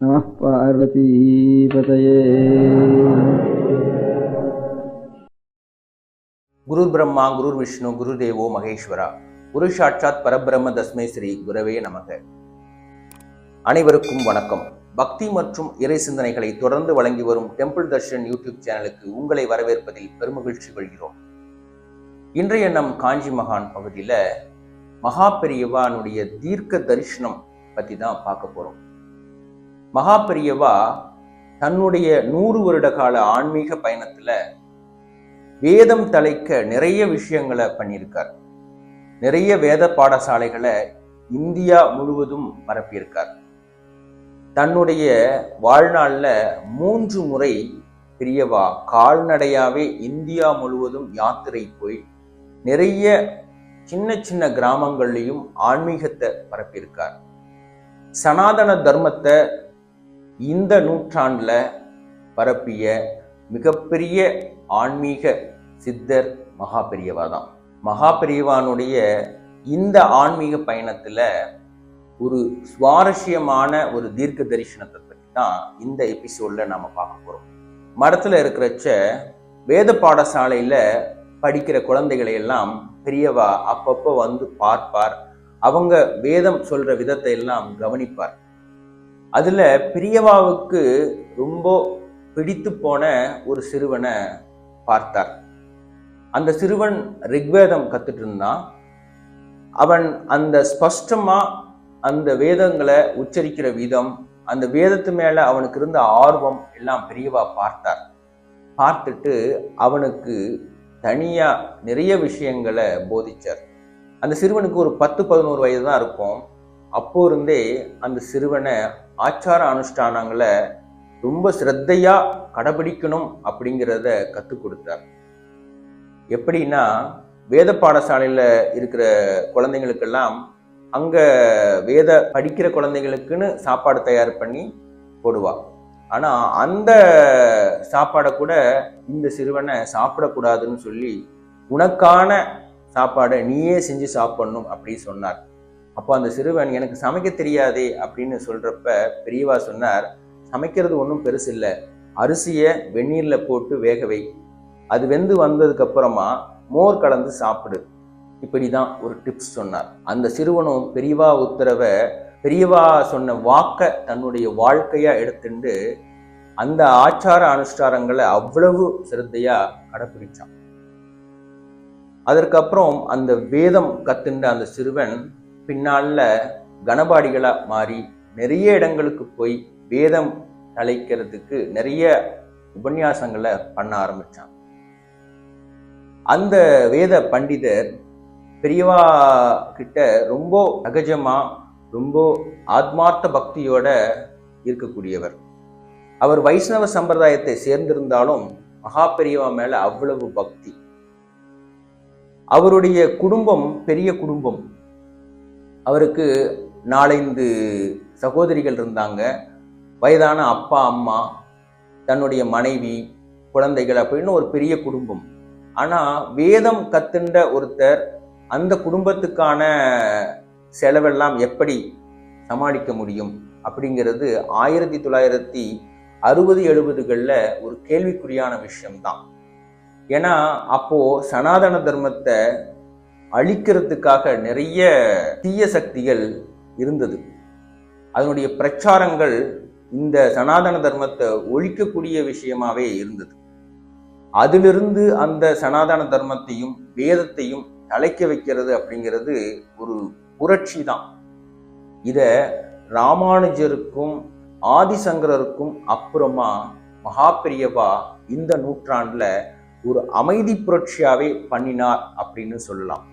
நம குரு பிரம்மா குரு விஷ்ணு குரு தேவோ மகேஸ்வரா குரு சாட்சாத் பரபிரம்ம தஸ்மை ஸ்ரீ குரவே நமக அனைவருக்கும் வணக்கம். பக்தி மற்றும் இறை சிந்தனைகளை தொடர்ந்து வழங்கி வரும் டெம்பிள் தர்ஷன் யூடியூப் சேனலுக்கு உங்களை வரவேற்பதில் பெருமகிழ்ச்சி கொள்கிறோம். இன்றைய நம் காஞ்சி மகான் பகுதியில மகா பெரியவானுடைய தீர்க்க தரிசனம் பற்றி தான் பார்க்க போறோம். மகாபெரியவா தன்னுடைய நூறு வருட கால ஆன்மீக பயணத்துல வேதம் தலைக்க நிறைய விஷயங்களை பண்ணியிருக்கார். நிறைய வேத பாடசாலைகளை இந்தியா முழுவதும் பரப்பியிருக்கார். தன்னுடைய வாழ்நாளில் மூன்று முறை பெரியவா கால்நடையாவே இந்தியா முழுவதும் யாத்திரை போய் நிறைய சின்ன சின்ன கிராமங்கள்லையும் ஆன்மீகத்தை பரப்பியிருக்கார். சனாதன தர்மத்தை இந்த நூற்றாண்டில் பரப்பிய மிகப்பெரிய ஆன்மீக சித்தர் மகா பெரியவா தான் மகா பெரியவானுடைய இந்த ஆன்மீக பயணத்தில் ஒரு சுவாரஸ்யமான ஒரு தீர்க்க தரிசனத்தை பற்றி தான் இந்த எபிசோடில் நாம் பார்க்க போகிறோம் மரத்தில் இருக்கிறச்ச வேத பாடசாலையில் படிக்கிற குழந்தைகளை எல்லாம் பெரியவா அப்பப்போ வந்து பார்ப்பார். அவங்க வேதம் சொல்கிற விதத்தை எல்லாம் கவனிப்பார். அதில் பிரியவாவுக்கு ரொம்ப பிடித்து போன ஒரு சிறுவனை பார்த்தார். அந்த சிறுவன் ரிக்வேதம் கத்துட்டு இருந்தான். அவன் அந்த ஸ்பஷ்டமாக அந்த வேதங்களை உச்சரிக்கிற விதம் அந்த வேதத்து மேலே அவனுக்கு இருந்த ஆர்வம் எல்லாம் பிரியவா பார்த்தார். பார்த்துட்டு அவனுக்கு தனியாக நிறைய விஷயங்களை போதிச்சார். அந்த சிறுவனுக்கு ஒரு பத்து பதினோரு வயது தான் இருக்கும். அப்போ இருந்தே அந்த சிறுவனை ஆச்சார அனுஷ்டானங்களை ரொம்ப சிரத்தையா கடைபிடிக்கணும் அப்படிங்கிறத கற்றுக் கொடுத்தார். எப்படின்னா வேத பாடசாலையில் இருக்கிற குழந்தைங்களுக்கெல்லாம் அங்கே வேத படிக்கிற குழந்தைங்களுக்குன்னு சாப்பாடு தயார் பண்ணி போடுவா. ஆனால் அந்த சாப்பாடை கூட இந்த சிறுவனை சாப்பிடக்கூடாதுன்னு சொல்லி உனக்கான சாப்பாடை நீயே செஞ்சு சாப்பிடணும் அப்படின்னு சொன்னார். அப்போ அந்த சிறுவன் எனக்கு சமைக்க தெரியாதே அப்படின்னு சொல்றப்ப பெரியவா சொன்னார் சமைக்கிறது ஒன்றும் பெருசு இல்லை. அரிசியை வெந்நீரில் போட்டு வேக வை. அது வெந்து வந்ததுக்கு அப்புறமா மோர் கலந்து சாப்பிடு. இப்படிதான் ஒரு டிப்ஸ் சொன்னார். அந்த சிறுவனும் பெரியவா உத்தரவை பெரியவா சொன்ன வாக்க தன்னுடைய வாழ்க்கையா எடுத்துட்டு அந்த ஆச்சார அனுஷ்டாரங்களை அவ்வளவு சிரத்தையா கடைப்பிடிச்சான். அதற்கப்புறம் அந்த வேதம் கத்துண்ட அந்த சிறுவன் பின்னால கனபாடிகளாக மாறி நிறைய இடங்களுக்கு போய் வேதம் தலைக்கிறதுக்கு நிறைய உபன்யாசங்களை பண்ண ஆரம்பிச்சான். அந்த வேத பண்டிதர் பெரியவா கிட்ட ரொம்ப சகஜமா ரொம்ப ஆத்மார்த்த பக்தியோட இருக்கக்கூடியவர். அவர் வைஷ்ணவ சம்பிரதாயத்தை சேர்ந்திருந்தாலும் மகா பெரியவா மேல அவ்வளவு பக்தி. அவருடைய குடும்பம் பெரிய குடும்பம். அவருக்கு நாலைந்து சகோதரிகள் இருந்தாங்க. வயதான அப்பா அம்மா தன்னுடைய மனைவி குழந்தைகள் அப்படின்னு ஒரு பெரிய குடும்பம். ஆனால் வேதம் கத்துண்ட ஒருத்தர் அந்த குடும்பத்துக்கான செலவெல்லாம் எப்படி சமாளிக்க முடியும் அப்படிங்கிறது ஆயிரத்தி தொள்ளாயிரத்தி அறுபது எழுபதுகளில் ஒரு கேள்விக்குறியான விஷயம்தான். ஏன்னா அப்போது சனாதன தர்மத்தை அழிக்கிறதுக்காக நிறைய தீய சக்திகள் இருந்தது. அதனுடைய பிரச்சாரங்கள் இந்த சனாதன தர்மத்தை ஒழிக்கக்கூடிய விஷயமாவே இருந்தது. அதிலிருந்து அந்த சனாதன தர்மத்தையும் வேதத்தையும் அழைக்க வைக்கிறது அப்படிங்கிறது ஒரு புரட்சி தான். இத ராமானுஜருக்கும் ஆதிசங்கரருக்கும் அப்புறமா மகாபிரியவா இந்த நூற்றாண்டுல ஒரு அமைதி புரட்சியாவே பண்ணினார் அப்படின்னு சொல்லலாம்.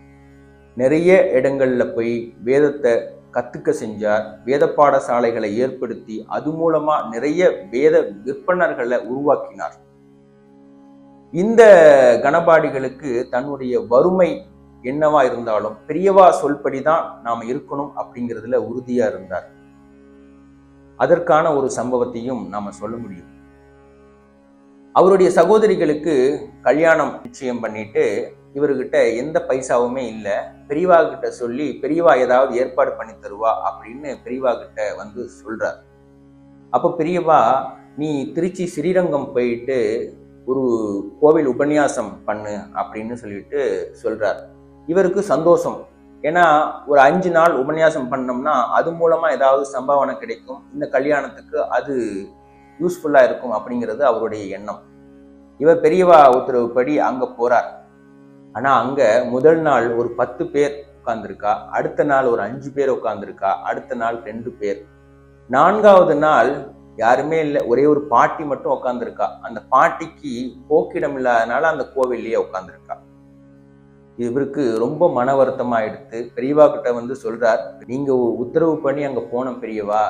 நிறைய இடங்களில் போய் வேதத்தை கற்றுக்க செஞ்சார். வேத பாடசாலைகளை ஏற்படுத்தி அது மூலமா நிறைய வேத விற்பனர்களை உருவாக்கினார். இந்த கணபாடிகளுக்கு தன்னுடைய வறுமை என்னவா இருந்தாலும் பெரியவா சொல்படிதான் நாம் இருக்கணும் அப்படிங்கிறதுல உறுதியாக இருந்தார். அதற்கான ஒரு சம்பவத்தையும் நாம சொல்ல முடியும். அவருடைய சகோதரிகளுக்கு கல்யாணம் நிச்சயம் பண்ணிட்டு இவர்கிட்ட எந்த பைசாவுமே இல்லை. பெரியவா கிட்ட சொல்லி பெரியவா ஏதாவது ஏற்பாடு பண்ணி தருவா அப்படின்னு பெரியவா கிட்ட வந்து சொல்றார். அப்போ பெரியவா நீ திருச்சி ஸ்ரீரங்கம் போயிட்டு ஒரு கோவில் உபன்யாசம் பண்ணு அப்படின்னு சொல்லிட்டு சொல்றார். இவருக்கு சந்தோஷம். ஏன்னா ஒரு அஞ்சு நாள் உபன்யாசம் பண்ணோம்னா அது மூலமா ஏதாவது சம்பாவனை கிடைக்கும். இந்த கல்யாணத்துக்கு அது யூஸ்ஃபுல்லா இருக்கும் அப்படிங்கிறது அவருடைய எண்ணம். இவர் பெரியவா உத்தரவுப்படி அங்க போறார். ஆனால் அங்கே முதல் நாள் ஒரு பத்து பேர் உட்காந்துருக்கா அடுத்த நாள் ஒரு அஞ்சு பேர் உட்காந்துருக்கா அடுத்த நாள் ரெண்டு பேர். நான்காவது நாள் யாருமே இல்லை ஒரே ஒரு பாட்டி மட்டும் உட்காந்துருக்கா அந்த பாட்டிக்கு போக்கிடம் இல்லாதனால அந்த கோவில்லையே உட்காந்துருக்கா இவருக்கு ரொம்ப மன வருத்தமாயிடுத்து பெரியவா கிட்ட வந்து சொல்றார் நீங்க உத்தரவு பண்ணி அங்க போனோம் பெரியவா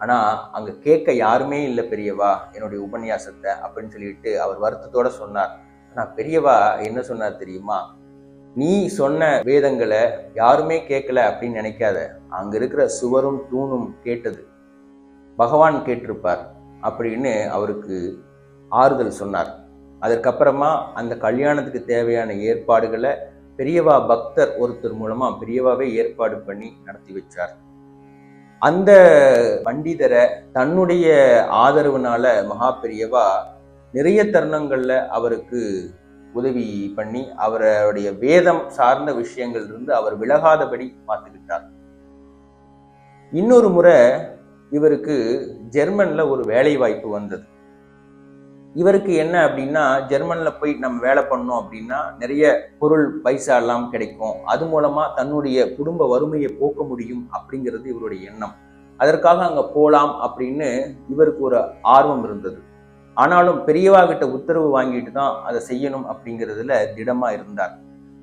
ஆனா அங்க கேட்க யாருமே இல்லை பெரியவா என்னுடைய உபன்யாசத்தை அப்படின்னு சொல்லிட்டு அவர் வருத்தத்தோட சொன்னார். நான் பெரியவா என்ன சொன்னார் தெரியுமா? நீ சொன்ன வேதங்களை யாருமே கேட்கல அப்படின்னு நினைக்காத. அங்க இருக்கிற சுவரும் தூணும் கேட்டது. பகவான் கேட்டிருப்பார் அப்படின்னு அவருக்கு ஆறுதல் சொன்னார். அதற்கப்புறமா அந்த கல்யாணத்துக்கு தேவையான ஏற்பாடுகளை பெரியவா பக்தர் ஒருத்தர் மூலமா பெரியவாவே ஏற்பாடு பண்ணி நடத்தி வச்சார். அந்த பண்டிதரை தன்னுடைய ஆதரவுனால மகா பெரியவா நிறைய தருணங்கள்ல அவருக்கு உதவி பண்ணி அவருடைய வேதம் சார்ந்த விஷயங்கள் இருந்து அவர் விலகாதபடி பார்த்துக்கிட்டார். இன்னொரு முறை இவருக்கு ஜெர்மன்ல ஒரு வேலை வாய்ப்பு வந்தது. இவருக்கு என்ன அப்படின்னா ஜெர்மன்ல போய் நம்ம வேலை பண்ணோம் அப்படின்னா நிறைய பொருள் பைசா எல்லாம் கிடைக்கும். அது மூலமா தன்னுடைய குடும்ப வறுமையை போக்க முடியும் அப்படிங்கிறது இவருடைய எண்ணம். அதற்காக அங்க போலாம் அப்படின்னு இவருக்கு ஒரு ஆர்வம் இருந்தது. ஆனாலும் பெரியவாகிட்ட உத்தரவு வாங்கிட்டு தான் அதை செய்யணும் அப்படிங்கிறதுல திடமாக இருந்தார்.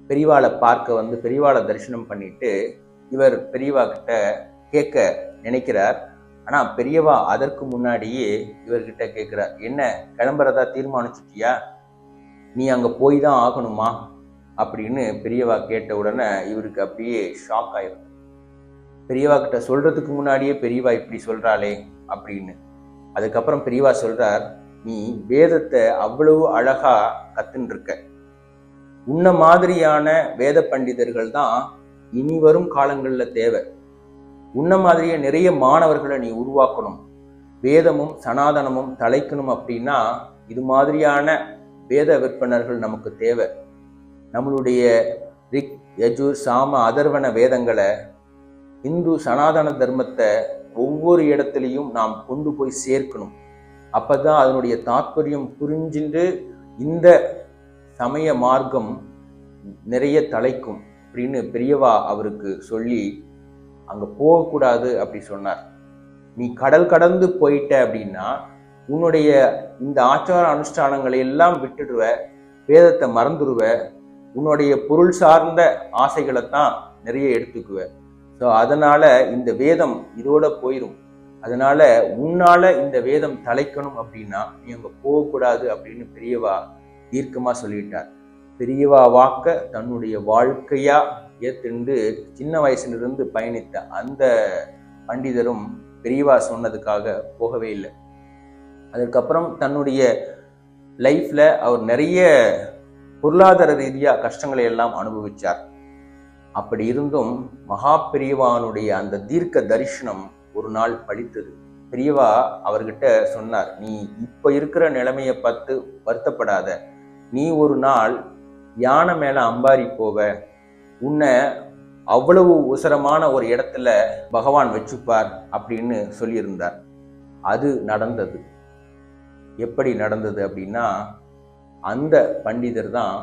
பெரியவாளை பார்க்க வந்து பெரியவாளை தரிசனம் பண்ணிட்டு இவர் பெரியவா கிட்ட கேட்க நினைக்கிறார். ஆனால் பெரியவா அதற்கு முன்னாடியே இவர்கிட்ட கேட்குறார் என்ன கிளம்புறதா தீர்மானிச்சிட்டியா? நீ அங்கே போய் தான் ஆகணுமா? அப்படின்னு பெரியவா கேட்ட உடனே இவருக்கு அப்படியே ஷாக் ஆயிரும் பெரியவா கிட்ட சொல்றதுக்கு முன்னாடியே பெரியவா இப்படி சொல்றாளே அப்படின்னு. அதுக்கப்புறம் பெரியவா சொல்றார் நீ வேதத்தை அவ்வளவு அழகா கத்துன்ருக்க உன்ன மாதிரியான வேத பண்டிதர்கள் தான் இனி வரும் காலங்களில் தேவை. உன்ன மாதிரியே நிறைய மாணவர்களை நீ உருவாக்கணும். வேதமும் சனாதனமும் தலைக்கணும் அப்படின்னா இது மாதிரியான வேத விற்பனர்கள் நமக்கு தேவை. நம்மளுடைய ரிக் யஜு சாம அதர்வன வேதங்களை இந்து சனாதன தர்மத்தை ஒவ்வொரு இடத்துலையும் நாம் கொண்டு போய் சேர்க்கணும். அப்பதான் அதனுடைய தாற்பயம் புரிஞ்சுட்டு இந்த சமய மார்க்கம் நிறைய தலைக்கும் அப்படின்னு பெரியவா அவருக்கு சொல்லி அங்க போகக்கூடாது அப்படி சொன்னார். நீ கடல் கடந்து போயிட்ட அப்படின்னா உன்னுடைய இந்த ஆச்சார அனுஷ்டானங்களை எல்லாம் விட்டுடுவ வேதத்தை மறந்துடுவ உன்னுடைய பொருள் சார்ந்த ஆசைகளை தான் நிறைய எடுத்துக்குவ. ஸோ அதனால இந்த வேதம் இதோட போயிடும் அதனால உன்னால இந்த வேதம் தலைக்கணும் அப்படின்னா நீ அங்க போகக்கூடாது அப்படின்னு பெரியவா தீர்க்கமா சொல்லிட்டார். பெரியவா வாக்க தன்னுடைய வாழ்க்கையா ஏத்துண்டு சின்ன வயசுல இருந்து பயணித்த அந்த பண்டிதரும் பெரியவா சொன்னதுக்காக போகவே இல்லை. அதுக்கப்புறம் தன்னுடைய லைஃப்ல அவர் நிறைய பொருளாதார ரீதியா கஷ்டங்களை எல்லாம் அனுபவிச்சார். அப்படி இருந்தும் மகா பெரியவானுடைய அந்த தீர்க்க தரிசனம் ஒரு நாள் பழித்தது. பிரியவா அவர்கிட்ட சொன்னார் நீ இப்ப இருக்கிற நிலைமையை பார்த்து வருத்தப்படாத. நீ ஒரு நாள் யானை மேல அம்பாரி போவ. உன்னை அவ்வளவு உசரமான ஒரு இடத்துல பகவான் வச்சுப்பார் அப்படின்னு சொல்லியிருந்தார். அது நடந்தது. எப்படி நடந்தது அப்படின்னா அந்த பண்டிதர் தான்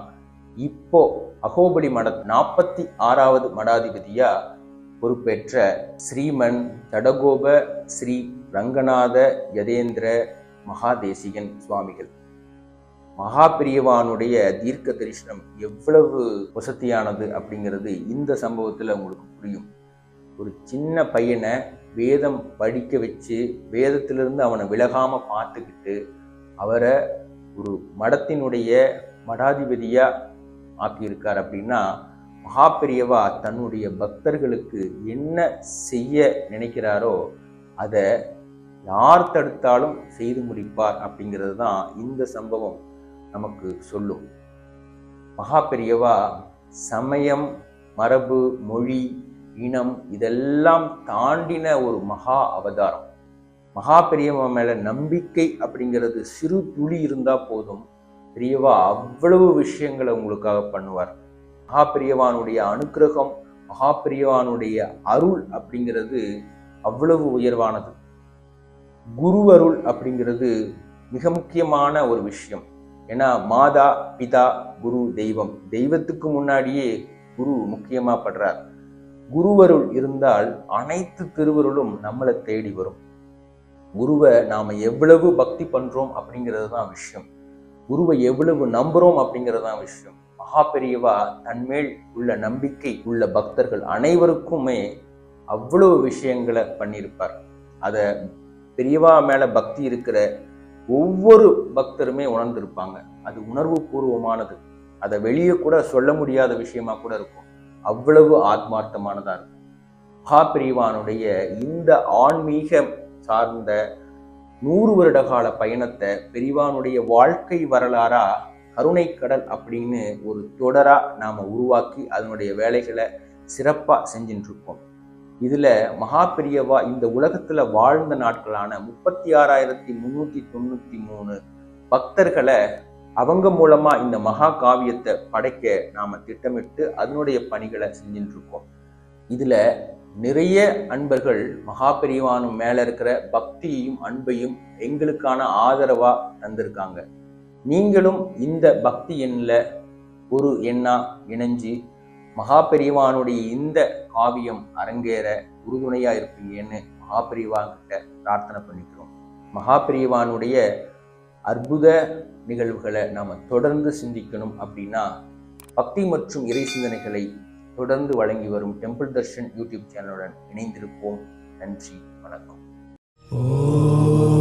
இப்போ அகோபடி மட நாற்பத்தி ஆறாவது மடாதிபதியா பொறுப்பேற்ற ஸ்ரீமன் தடகோப ஸ்ரீ ரங்கநாத யதேந்திர மகாதேசிகன் சுவாமிகள். மகாபிரியவானுடைய தீர்க்க தரிசனம் எவ்வளவு வசதியானது அப்படிங்கிறது இந்த சம்பவத்தில் உங்களுக்கு புரியும். ஒரு சின்ன பையனை வேதம் படிக்க வச்சு வேதத்திலிருந்து அவனை விலகாமல் பார்த்துக்கிட்டு அவரை ஒரு மடத்தினுடைய மடாதிபதியாக ஆக்கியிருக்கார் அப்படின்னா மகாபெரியவா தன்னுடைய பக்தர்களுக்கு என்ன செய்ய நினைக்கிறாரோ அதை யார் தடுத்தாலும் செய்து முடிப்பார் அப்படிங்கிறது தான் இந்த சம்பவம் நமக்கு சொல்லும். மகா பெரியவா சமயம் மரபு மொழி இனம் இதெல்லாம் தாண்டின ஒரு மகா அவதாரம். மகா பெரியவா மேல நம்பிக்கை அப்படிங்கிறது சிறு துளி இருந்தா போதும். பெரியவா அவ்வளவு விஷயங்களை உங்களுக்காக பண்ணுவார். மகாபிரியவானுடைய அனுக்கிரகம் மகாபிரியவானுடைய அருள் அப்படிங்கிறது அவ்வளவு உயர்வானது. குரு அருள் அப்படிங்கிறது மிக முக்கியமான ஒரு விஷயம். ஏன்னா மாதா பிதா குரு தெய்வம். தெய்வத்துக்கு முன்னாடியே குரு முக்கியமா படுறார். குருவருள் இருந்தால் அனைத்து திருவருளும் நம்மளை தேடி வரும். குருவை நாம எவ்வளவு பக்தி பண்றோம் அப்படிங்கிறது தான் விஷயம். குருவை எவ்வளவு நம்புறோம் அப்படிங்கிறது தான் விஷயம். மகா பெரியவா தன்மேல் உள்ள நம்பிக்கை உள்ள பக்தர்கள் அனைவருக்குமே அவ்வளவு விஷயங்களை பண்ணியிருப்பார். அதை பெரியவா மேல பக்தி இருக்கிற ஒவ்வொரு பக்தருமே உணர்ந்திருப்பாங்க. அது உணர்வு பூர்வமானது. அதை வெளியே கூட சொல்ல முடியாத விஷயமா கூட இருக்கும். அவ்வளவு ஆத்மார்த்தமானதா இருக்கும். மகாபிரிவானுடைய இந்த ஆன்மீகம் சார்ந்த நூறு வருட கால பயணத்தை பெரிவானுடைய வாழ்க்கை வரலாறா கருணைக்கடல் அப்படின்னு ஒரு தொடராக நாம் உருவாக்கி அதனுடைய வேலைகளை சிறப்பாக செஞ்சுட்டுருக்கோம் இதில் இதுல மகா பெரியவா இந்த உலகத்தில் வாழ்ந்த நாட்களான முப்பத்தி ஆறாயிரத்தி முந்நூற்றி தொண்ணூற்றி மூணு பக்தர்களை அவங்க மூலமாக இந்த மகா காவியத்தை படைக்க நாம் திட்டமிட்டு அதனுடைய பணிகளை செஞ்சுட்டுருக்கோம் இதில் நிறைய அன்பர்கள் மகா மேலே இருக்கிற பக்தியையும் அன்பையும் எங்களுக்கான ஆதரவாக தந்திருக்காங்க. நீங்களும் இந்த பக்தி எண்ணில் ஒரு எண்ணா இணைஞ்சு மகா பெரியவானுடைய இந்த காவியம் அரங்கேற உறுதுணையா இருப்பீங்கன்னு மகா பிரார்த்தனை பண்ணிக்கிறோம். மகா பெரியவானுடைய அற்புத நிகழ்வுகளை நாம தொடர்ந்து சிந்திக்கணும் அப்படின்னா பக்தி மற்றும் இறை சிந்தனைகளை தொடர்ந்து வழங்கி வரும் டெம்பிள் தர்ஷன் யூடியூப் சேனலுடன் இணைந்திருப்போம். நன்றி வணக்கம். ஓ